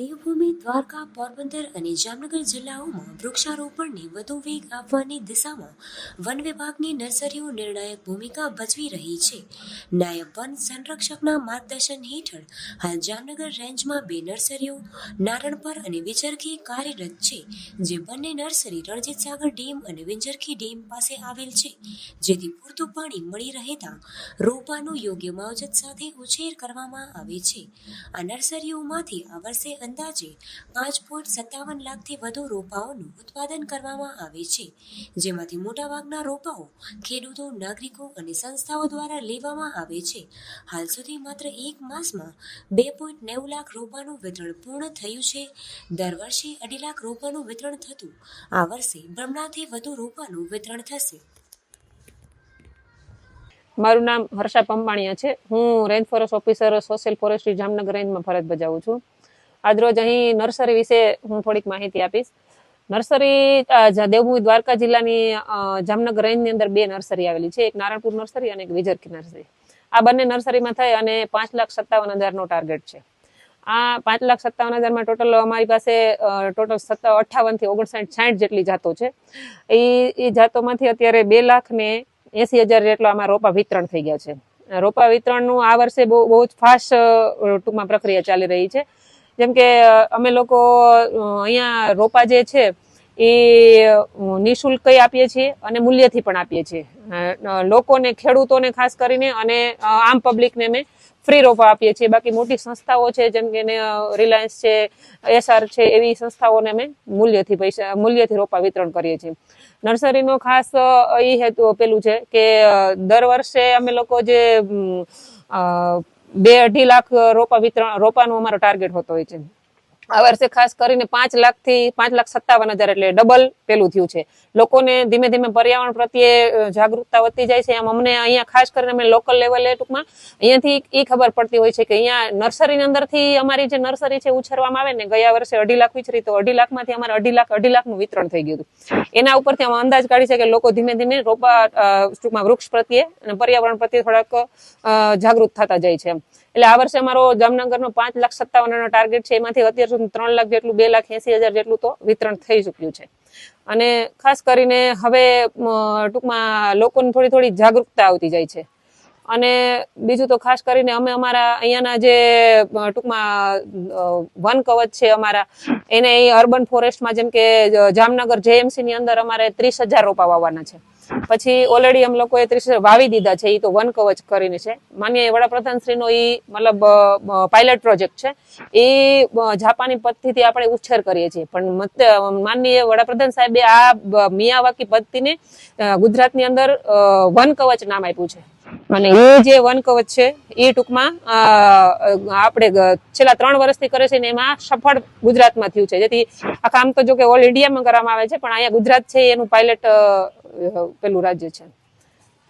દેવભૂમિ, દ્વારકા, પોરબંદર અને જામનગર જિલ્લાઓમાં વૃક્ષારોપણને વધુ વેગ આપવાની દિશામાં વન વિભાગની નર્સરીઓ નિર્ણાયક ભૂમિકા ભજવી રહી છે. નાયબ વન સંરક્ષકના માર્ગદર્શન હેઠળ હાલ જામનગર રેન્જમાં બે નર્સરીઓ, નારણપર અને વિચરખી કાર્યરત છે, જે બંને નર્સરી રણજીત સાગર ડેમ અને વિંજરખી ડેમ પાસે આવેલ છે, જેથી પૂરતું પાણી મળી રહેતા રોપાનું યોગ્ય માવજત સાથે ઉછેર કરવામાં આવે છે. આ નર્સરીઓમાંથી આ વર્ષે અંદાજે પાંચ પોઈન્ટ સત્તાવન લાખથી વધુ રોપાઓનું ઉત્પાદન કરવામાં આવે છે, જેમાંથી મોટાભાગના રોપાઓ ખેડૂતો, નાગરિકો અને સંસ્થાઓ દ્વારા લેવામાં આવે છે. હાલ સુધી માત્ર એક માસમાં બે પોઈન્ટ નેવું લાખ રોપાનું વિતરણ પૂર્ણ થયું છે. દર વર્ષે અઢી લાખ રોપાનું વિતરણ થતું, આ વર્ષે બમણાથી વધુ રોપાનું વિતરણ થશે. મારું નામ હર્ષા પંપાણીયા છે. હું range forest officer social forestry Jamnagar, રેન્જમાં ફરજ બજાવું છું. આજરોજ અહીં નર્સરી વિશે હું થોડીક માહિતી આપીશ. નર્સરી દેવભૂમિ દ્વારકા જિલ્લાની જામનગર રેન્જની અંદર બે નર્સરી આવેલી છે. એક નારણપુર નર્સરી અને એક વિજરકી નર્સરી. આ બંને નર્સરીમાં થઈ અને પાંચ લાખ સત્તાવન હજારનો ટાર્ગેટ છે. આ પાંચ લાખ સત્તાવન હજારમાં ટોટલ અમારી પાસે ટોટલ સત્તા અઠાવનથી ઓગણસાઠ, સાઠ જેટલી જાતો છે. એ એ જાતોમાંથી અત્યારે બે લાખ ને એસી હજાર જેટલો આમાં રોપા વિતરણ થઈ ગયા છે. રોપા વિતરણનું આ વર્ષે બહુ બહુ જ ફાસ્ટ ટૂંકમાં પ્રક્રિયા ચાલી રહી છે. જેમ કે અમે લોકો અહીંયા રોપા જે છે, એ નિઃશુલ્ક આપીએ છીએ અને મૂલ્યથી પણ આપીએ છીએ. લોકોને, ખેડૂતોને ખાસ કરીને અને આમ પબ્લિકને અમે ફ્રી રોપા આપીએ છીએ. બાકી મોટી સંસ્થાઓ છે, જેમ કે રિલાયન્સ છે, એસઆર છે, એવી સંસ્થાઓને અમે મૂલ્યથી પૈસા, મૂલ્યથી રોપા વિતરણ કરીએ છીએ. નર્સરીનો ખાસ એ હેતુ પેલું છે કે દર વર્ષે અમે લોકો જે બે અઢી લાખ રોપા વિતરણ રોપાનું અમારો ટાર્ગેટ હોતો હોય છે. આ વર્ષે ખાસ કરીને પાંચ લાખથી પાંચ લાખ સત્તાવન હજાર એટલે ડબલ પેલું થયું છે. લોકોને ધીમે ધીમે પર્યાવરણ પ્રત્યે જાગૃતતા વધતી જાય છે. એમ અમને અહીંયા ખાસ કરીને અમે લોકલ લેવલે ટૂંકમાં અહીંયાથી એ ખબર પડતી હોય છે કે અહીંયા નર્સરીની અંદરથી અમારી જે નર્સરી છે ઉછેરવામાં આવે ને, ગયા વર્ષે અઢી લાખ વિચરી તો અઢી લાખમાંથી અમારે અઢી લાખ, અઢી લાખનું વિતરણ થઈ ગયું હતું. એના ઉપરથી અમે અંદાજ કાઢી છે કે લોકો ધીમે ધીમે રોપા ટૂંકમાં વૃક્ષ પ્રત્યે અને પર્યાવરણ પ્રત્યે થોડાક જાગૃત થતા જાય છે એમ. એટલે આ વર્ષે અમારો જામનગરનો પાંચ લાખ સત્તાવનનો ટાર્ગેટ છે. એમાંથી અત્યાર સુધી ત્રણ લાખ જેટલું, બે લાખ એસી હજાર જેટલું તો વિતરણ થઈ ચૂક્યું છે. અને ખાસ કરીને હવે ટૂંકમાં લોકોને થોડી થોડી જાગૃતતા આવતી જાય છે. અને બીજું તો ખાસ કરીને અમે અમારા અહીંયાના જે ટૂંકમાં વન કવચ છે અમારા, એને અહીં અર્બન ફોરેસ્ટમાં જેમ કે જામનગર જેએમસી ની અંદર અમારે ત્રીસ હજાર રોપા વાવવાના છે. પછી ઓલરેડી અમે લોકોએ ત્રીસ વાવી દીધા છે એ તો વન કવચ કરીને છે. માન્ય વડાપ્રધાનશ્રીનો એ મતલબ પાયલટ પ્રોજેક્ટ છે. એ જાપાની પદ્ધતિથી આપણે ઉછેર કરીએ છીએ. પણ માનનીય વડાપ્રધાન સાહેબે આ મિયાવાકી પદ્ધતિને ગુજરાતની અંદર વન કવચ નામ આપ્યું છે. અને એ જે વન કવચ છે એ ટૂંકમાં આપણે છેલ્લા ત્રણ વર્ષથી કરે છે ને એમાં સફળ ગુજરાતમાં થયું છે. જેથી આ કામ તો જો કે ઓલ ઇન્ડિયામાં કરવામાં આવે છે, પણ અહીંયા ગુજરાત છે, એનું પાયલટ પેલું રાજ્ય છે.